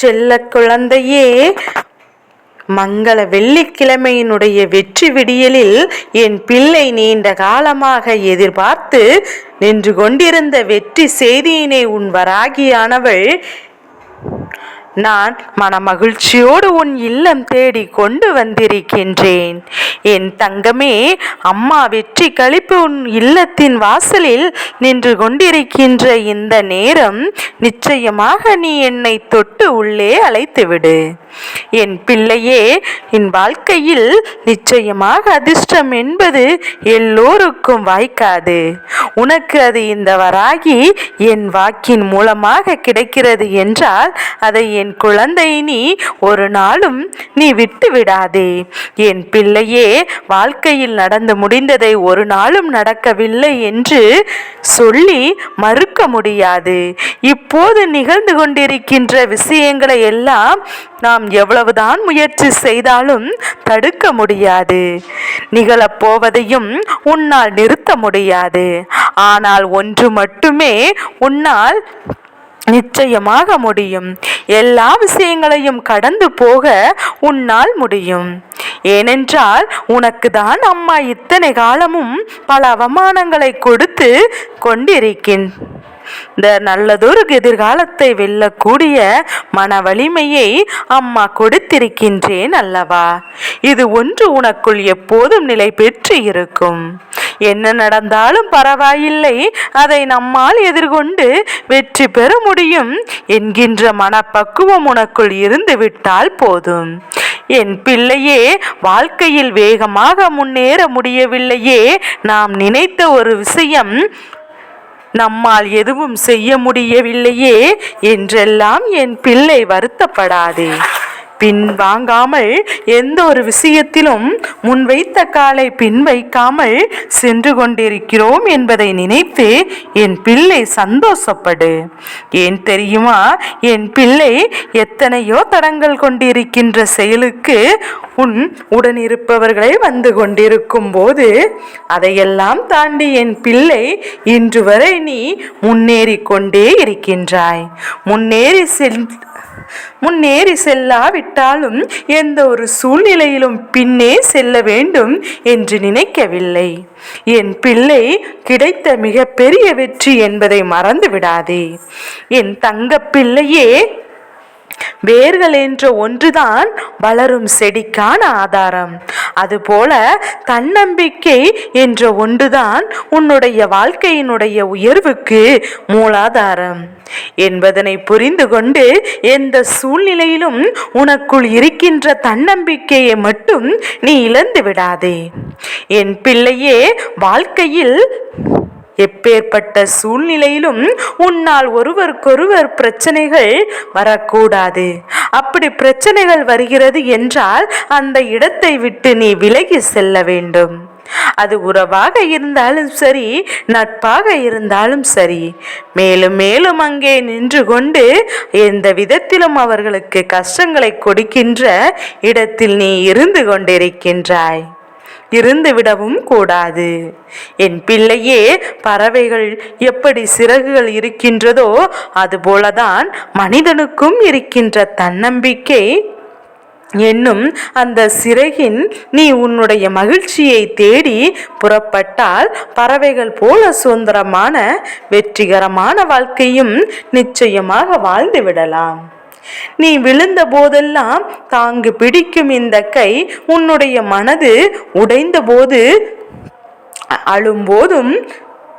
செல்ல குழந்தையே மங்கள வெள்ளிக்கிழமையினுடைய வெற்றி விடியலில் என் பிள்ளை நீண்ட காலமாக எதிர்பார்த்து நின்று கொண்டிருந்த வெற்றி செய்தியினை உன் வராகியானவள் நான் மனமகிழ்ச்சியோடு உன் இல்லம் தேடி கொண்டு வந்திருக்கின்றேன். என் தங்கமே அம்மா வெற்றி கழிப்பு உன் இல்லத்தின் வாசலில் நின்று கொண்டிருக்கின்ற இந்த நேரம் நிச்சயமாக நீ என்னை தொட்டு உள்ளே அழைத்துவிடு. என் பிள்ளையே என் வாழ்க்கையில் நிச்சயமாக அதிர்ஷ்டம் என்பது எல்லோருக்கும் வாய்க்காது. உனக்கு அது இந்த வராகி என் வாக்கின் மூலமாக கிடைக்கிறது என்றால் அதை என் குழந்தை நீ ஒரு நாளும் நீ விட்டு விடாதே என் பிள்ளையே வாழ்க்கையில் நடந்து முடிந்ததை ஒரு நாளும் நடக்கவில்லை என்று சொல்லி மறுக்க முடியாது. இப்போது நிகழ்ந்து கொண்டிருக்கின்ற விஷயங்களை எல்லாம் நாம் எவ்வளவுதான் முயற்சி செய்தாலும் தடுக்க முடியாது. நிகழப்போவதையும் உன்னால் நிறுத்த முடியாது. ஆனால் ஒன்று மட்டுமே உன்னால் நிச்சயமாக முடியும். எல்லா விஷயங்களையும் கடந்து போக உன்னால் முடியும். ஏனென்றால் உனக்கு தான் அம்மா இத்தனை காலமும் பல அவமானங்களை கொடுத்து கொண்டிருக்கின். இந்த நல்லதொரு எதிர்காலத்தை வெல்லக்கூடிய மன வலிமையை அம்மா கொடுத்திருக்கின்றேன் அல்லவா? இது ஒன்று உனக்குள் எப்போதும் நிலை பெற்று இருக்கும். என்ன நடந்தாலும் பரவாயில்லை. அதை நம்மால் எதிர்கொண்டு வெற்றி பெற முடியும் என்கின்ற மனப்பக்குவம் உனக்குள் இருந்து விட்டால் போதும். என் பிள்ளையே வாழ்க்கையில் வேகமாக முன்னேற முடியவில்லையே. நாம் நினைத்த ஒரு விஷயம் நம்மால் எதுவும் செய்ய முடியவில்லையே என்றெல்லாம் என் பிள்ளை வருத்தப்படாதே. பின் வாங்காமல் எந்த ஒரு விஷயத்திலும் முன் வைத்த காலை பின் வைக்காமல் சென்று கொண்டிருக்கிறோம் என்பதை நினைத்து என் பிள்ளை சந்தோஷப்படு. ஏன் தெரியுமா? என் பிள்ளை எத்தனையோ தடங்கள் கொண்டிருக்கின்ற செயலுக்கு உன் உடனிருப்பவர்களை வந்து கொண்டிருக்கும் போது அதையெல்லாம் தாண்டி என் பிள்ளை இன்று வரை நீ முன்னேறி கொண்டே இருக்கின்றாய். முன்னேறி செல் முன்னேறி செல்லாவிட்டாலும் எந்த ஒரு சூழ்நிலையிலும் பின்னே செல்ல வேண்டும் என்று நினைக்கவில்லை. என் பிள்ளை கிடைத்த மிகப்பெரிய வெற்றி என்பதை மறந்து விடாதே என் தங்க பிள்ளையே வேர்கள் என்ற ஒன்றுதான் வளரும் செடிக்கான ஆதாரம். அதுபோல தன்னம்பிக்கை என்ற ஒன்றுதான் உன்னுடைய வாழ்க்கையினுடைய உயர்வுக்கு மூலாதாரம். என்பதனை புரிந்து கொண்டு எந்த சூழ்நிலையிலும் உனக்குள் இருக்கின்ற தன்னம்பிக்கையை மட்டும் நீ இழந்து விடாதே. என் பிள்ளையே வாழ்க்கையில் எப்பேற்பட்ட சூழ்நிலையிலும் உன்னால் ஒருவருக்கொருவர் பிரச்சனைகள் வரக்கூடாது. அப்படி பிரச்சனைகள் வருகிறது என்றால் அந்த இடத்தை விட்டு நீ விலகி செல்ல வேண்டும். அது உறவாக இருந்தாலும் சரி நட்பாக இருந்தாலும் சரி. மேலும் மேலும் அங்கே நின்று கொண்டு எந்த விதத்திலும் அவர்களுக்கு கஷ்டங்களை கொடுக்கின்ற இடத்தில் நீ இருந்து கொண்டிருக்கின்றாய். இருந்துவிடவும் கூடாது. என் பிள்ளையே பறவைகள் எப்படி சிறகுகள் இருக்கின்றதோ அதுபோலதான் மனிதனுக்கும் இருக்கின்ற தன்னம்பிக்கை என்னும் அந்த சிறகின் நீ உன்னுடைய மகிழ்ச்சியை தேடி புறப்பட்டால் பறவைகள் போல சுதந்திரமான வெற்றிகரமான வாழ்க்கையும் நிச்சயமாக வாழ்ந்து விடலாம். நீ விழுந்த போதெல்லாம் தாங்கு பிடிக்கும் இந்த கை உன்னுடைய மனது உடைந்த போது அழும்போதும்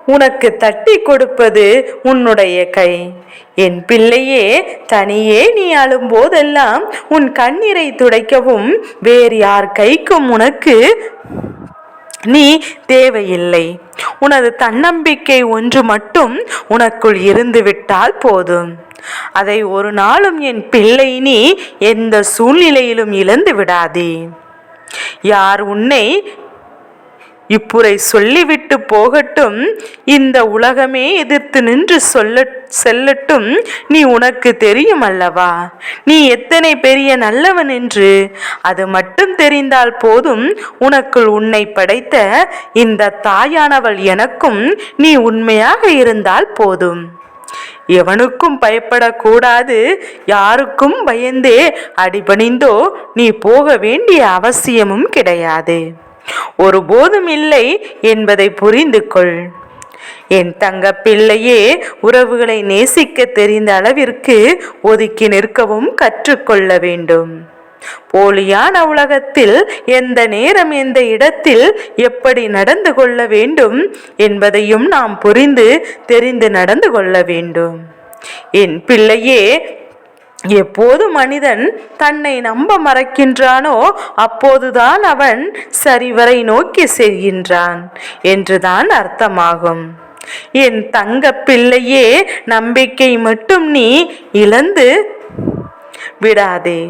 உனக்கு தட்டி கொடுப்பது உன்னுடைய கை. என் பிள்ளையே தனியே நீ அழும்போதெல்லாம் உன் கண்ணீரை துடைக்கவும் வேறு யார் கைக்கும் உனக்கு நீ தேவையில்லை. உனது தன்னம்பிக்கை ஒன்று மட்டும் உனக்குள் இருந்து விட்டால் போதும். அதை ஒரு நாளும் என் பிள்ளை நீ எந்த சூழ்நிலையிலும் இழந்து விடாதே. யார் உன்னை இப்புரை சொல்லிவிட்டு போகட்டும். இந்த உலகமே எதிர்த்து நின்று சொல்ல செல்லட்டும். நீ உனக்கு தெரியும் அல்லவா? நீ எத்தனை பெரிய நல்லவன் என்று? அது மட்டும் தெரிந்தால் போதும். உனக்குள் உன்னை படைத்த இந்த தாயானவள் எனக்கும் நீ உண்மையாக இருந்தால் போதும். எவனுக்கும் பயப்படக்கூடாது. யாருக்கும் பயந்தே அடிபணிந்தோ நீ போக வேண்டிய அவசியமும் கிடையாது. ஒருபோதும் இல்லை என்பதை புரிந்து கொள் என் தங்க பிள்ளையே உறவுகளை நேசிக்க தெரிந்த அளவிற்கு ஒதுக்கி நிற்கவும் கற்றுக்கொள்ள வேண்டும். போலியான உலகத்தில் எந்த நேரம் எந்த இடத்தில் எப்படி நடந்து கொள்ள வேண்டும் என்பதையும் நாம் புரிந்து தெரிந்து நடந்து கொள்ள வேண்டும். என் பிள்ளையே எப்போது மனிதன் தன்னை நம்ப மறக்கின்றானோ அப்போதுதான் அவன் சரிவரை நோக்கி செல்கின்றான் என்றுதான் அர்த்தமாகும். என் தங்க பிள்ளையே நம்பிக்கை மட்டும் நீ இழந்து விடாதே.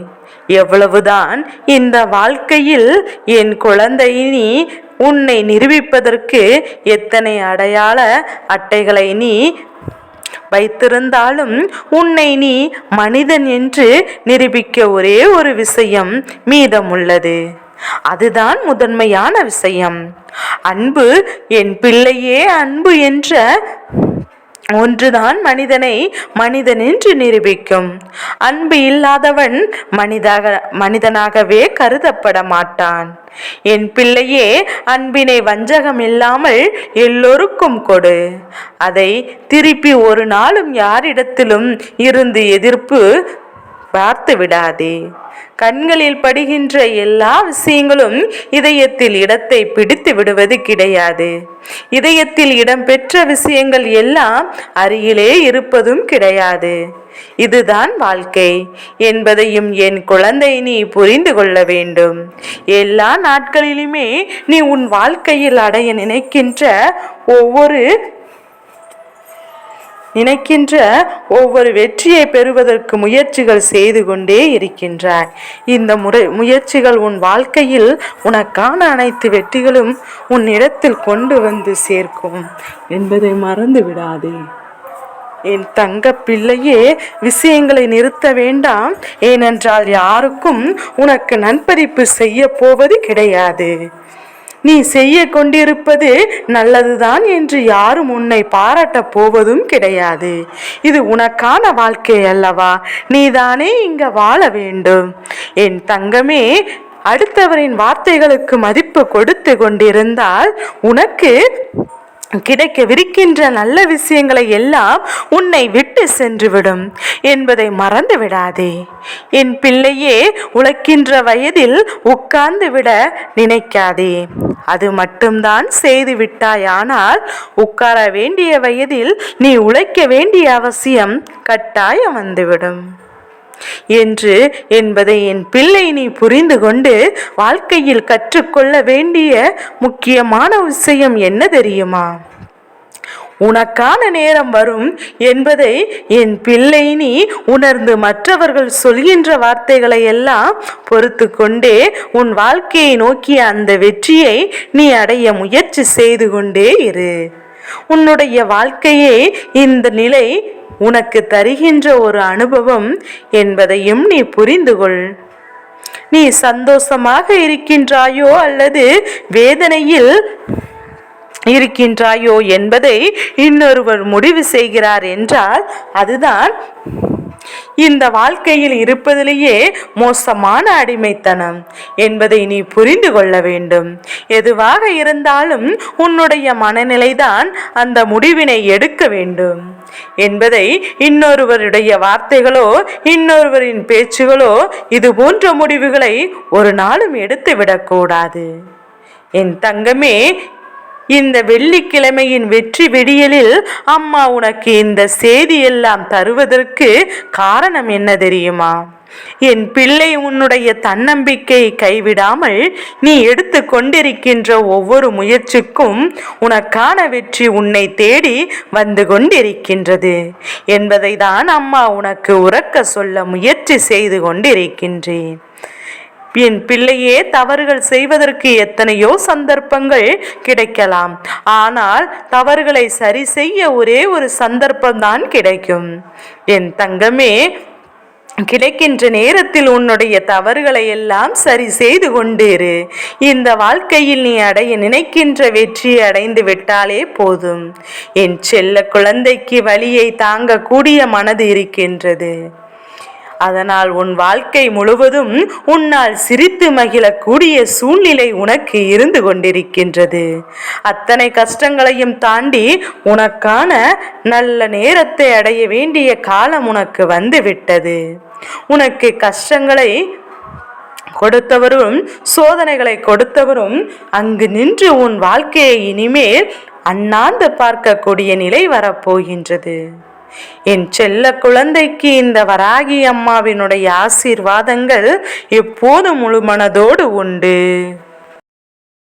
எவ்வளவுதான் இந்த வாழ்க்கையில் என் குழந்தை நீ உன்னை நிரூபிப்பதற்கு எத்தனை அடையாள அட்டைகளை நீ வைத்திருந்தாலும் உன்னை நீ மனிதன் என்று நிரூபிக்க ஒரே ஒரு விஷயம் மீதமுள்ளது. அதுதான் முதன்மையான விஷயம். அன்பு என் பிள்ளையே அன்பு என்ற ஒன்றுதான் மனிதனை மனிதன் என்று நிரூபிக்கும். அன்பு இல்லாதவன் மனிதாக மனிதனாகவே கருதப்பட மாட்டான். என் பிள்ளையே அன்பினை வஞ்சகம் இல்லாமல் எல்லோருக்கும் கொடு. அதை திருப்பி ஒரு நாளும் யாரிடத்திலும் இருந்து எதிர்ப்பு பார்த்து விடாதே. கண்களில் படுகின்ற எல்லா விஷயங்களும் இதயத்தில் இடத்தை பிடித்து விடுவது கிடையாது. இதயத்தில் இடம்பெற்ற விஷயங்கள் எல்லாம் அருகிலே இருப்பதும் கிடையாது. இதுதான் வாழ்க்கை. என்பதையும் என் குழந்தை நீ புரிந்து கொள்ள வேண்டும். எல்லா நாட்களிலுமே நீ உன் வாழ்க்கையில் அடைய நினைக்கின்ற ஒவ்வொரு நினைக்கின்ற ஒவ்வொரு வெற்றியை பெறுவதற்கு முயற்சிகள் செய்து கொண்டே இருக்கின்றாய். இந்த முறை முயற்சிகள் உன் வாழ்க்கையில் உனக்கான அனைத்து வெற்றிகளும் உன் இடத்தில் கொண்டு வந்து சேர்க்கும் என்பதை மறந்து விடாதே. என் தங்க பிள்ளையே விஷயங்களை நிறுத்த வேண்டாம். ஏனென்றால் யாருக்கும் உனக்கு நன்பறிப்பு செய்ய போவது கிடையாது. நீ செய்ய கொண்டிருப்பது நல்லதுதான் என்று யாரும் உன்னை பாராட்டப் போவதும் கிடையாது. இது உனக்கான வாழ்க்கை அல்லவா? நீதானே இங்க வாழ வேண்டும். என் தங்கமே அடுத்தவரின் வார்த்தைகளுக்கு மதிப்பு கொடுத்து கொண்டிருந்தால் உனக்கு கிடைக்கவிருக்கின்ற நல்ல விஷயங்களை எல்லாம் உன்னை விட்டு சென்றுவிடும் என்பதை மறந்து விடாதே என் பிள்ளையே உழைக்கின்ற வயதில் உட்கார்ந்து விட நினைக்காதே. அது மட்டும்தான் செய்து விட்டாயானால் உட்கார வேண்டிய வயதில் நீ உழைக்க வேண்டிய அவசியம் கட்டாயம் வந்துவிடும். என்று என்பதை என் பிள்ளை நீ புரிந்து கொண்டு வாழ்க்கையில் கற்றுக்கொள்ள வேண்டிய முக்கியமான விஷயம் என்ன தெரியுமா? உனக்கான நேரம் வரும் என்பதை என் பிள்ளை நீ உணர்ந்து மற்றவர்கள் சொல்கின்ற வார்த்தைகளை எல்லாம் பொறுத்து கொண்டே உன் வாழ்க்கையை நோக்கிய அந்த வெற்றியை நீ அடைய முயற்சி செய்து கொண்டே இரு. உன்னுடைய வாழ்க்கையே இந்த நிலை உனக்கு தருகின்ற ஒரு அனுபவம் என்பதையும் நீ புரிந்து கொள். நீ சந்தோஷமாக இருக்கின்றாயோ அல்லது வேதனையில் இருக்கின்றாயோ என்பதை இன்னொருவர் முடிவு செய்கிறார் என்றால் அதுதான் இந்த வாழ்க்கையில் இருப்பதிலேயே மோசமான அடிமைத்தனம் என்பதை நீ புரிந்து கொள்ள வேண்டும். எதுவாக இருந்தாலும் உன்னுடைய மனநிலைதான் அந்த முடிவினை எடுக்க வேண்டும். என்பதை இன்னொருவருடைய வார்த்தைகளோ இன்னொருவரின் பேச்சுகளோ இது போன்ற முடிவுகளை ஒரு நாளும் எடுத்து விடக்கூடாது என் தங்கமே இந்த வெள்ளிக்கிழமையின் வெற்றி விடியலில் அம்மா உனக்கு இந்த செய்தி எல்லாம் தருவதற்கு காரணம் என்ன தெரியுமா? என் பிள்ளை உன்னுடைய தன்னம்பிக்கை கைவிடாமல் நீ எடுத்து கொண்டிருக்கின்ற ஒவ்வொரு முயற்சிக்கும் உனக்கான வெற்றி உன்னை தேடி வந்து கொண்டிருக்கின்றது என்பதை தான் அம்மா உனக்கு உறக்க சொல்ல முயற்சி செய்து கொண்டிருக்கின்றேன். என் பிள்ளையே தவறுகள் செய்வதற்கு எத்தனையோ சந்தர்ப்பங்கள் கிடைக்கலாம். ஆனால் தவறுகளை சரி செய்ய ஒரே ஒரு சந்தர்ப்பம்தான் கிடைக்கும். என் தங்கமே கிடைக்கின்ற நேரத்தில் உன்னுடைய தவறுகளை எல்லாம் சரி செய்து கொண்டிரு இந்த வாழ்க்கையில் நீ அடைய நினைக்கின்ற வெற்றியை அடைந்து விட்டாலே போதும். என் செல்ல குழந்தைக்கு வழியை தாங்கக்கூடிய மனது இருக்கின்றது. அதனால் உன் வாழ்க்கை முழுவதும் உன்னால் சிரித்து மகிழக்கூடிய சூழ்நிலை உனக்கு இருந்து கொண்டிருக்கின்றது. அத்தனை கஷ்டங்களையும் தாண்டி உனக்கான நல்ல நேரத்தை அடைய வேண்டிய காலம் உனக்கு வந்து விட்டது உனக்கு கஷ்டங்களை கொடுத்தவரும் சோதனைகளை கொடுத்தவரும் அங்கு நின்று உன் வாழ்க்கையை இனிமேல் அண்ணாந்து பார்க்கக்கூடிய நிலை வரப்போகின்றது. என் செல்ல குழந்தைக்கு இந்த வராகி அம்மாவினுடைய ஆசீர்வாதங்கள் எப்போதும் முழு மனதோடு உண்டு.